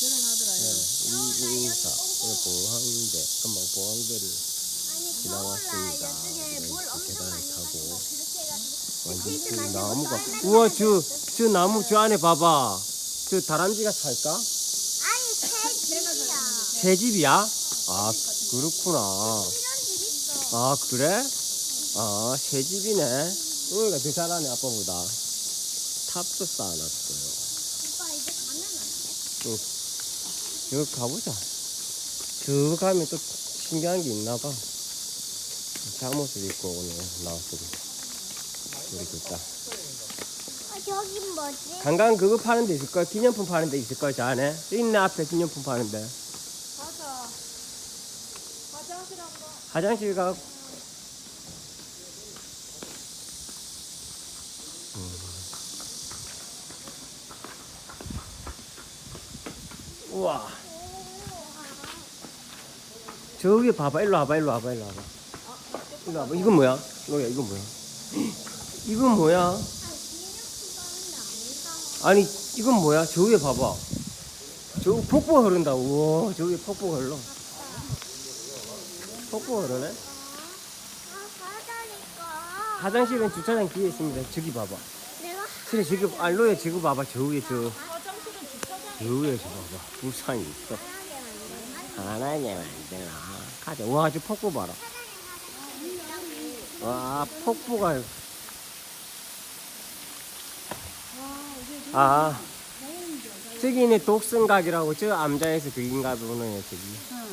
저렴하더라. 네, 이인사 보항대 금방 보항대를 지나왔습니다. 계단을 타고 완전 그 나무가 우와 저 저 나무 저 안에 봐봐 저 다람쥐가 살까? 아니 새집이야. 새 집이야? 아 그렇구나. 아 그래? 아 새 집이네. 여기가 더 잘하네 아빠보다. 탑도 쌓아놨어요. 돼? 여기 가보자. 저 가면 또 신기한 게 있나 봐. 잠옷을 입고 오늘 나왔습니다. 우리 좋다. 아 저긴 뭐지? 관광 그거 파는 데 있을 거야. 기념품 파는 데 있을 거야. 저 안에. 저 있네 앞에 기념품 파는 데. 가자. 화장실 한 번. 화장실 가. 우와. 저기 봐봐. 일로 와봐. 일로 와봐. 일로 와봐. 일로 와봐. 이건 뭐야? 로야 이건 뭐야? 이건 뭐야? 아니 이건 뭐야? 저 위에 봐봐. 저 폭포 흐른다. 우와 저 위에 폭포 흘러. 폭포 흐르네. 아. 화장실은 주차장 뒤에 있습니다. 저기 봐봐. 그래 지금 알로에 지금 봐봐. 저 위에 저, 저 봐봐. 우산이 있어. 하나게 만들어. 가자. 와 저 폭포 봐라. 와 폭포가. 아 저기 있네 독성각이라고 저 암자에서 그긴가 보네 저기. 어.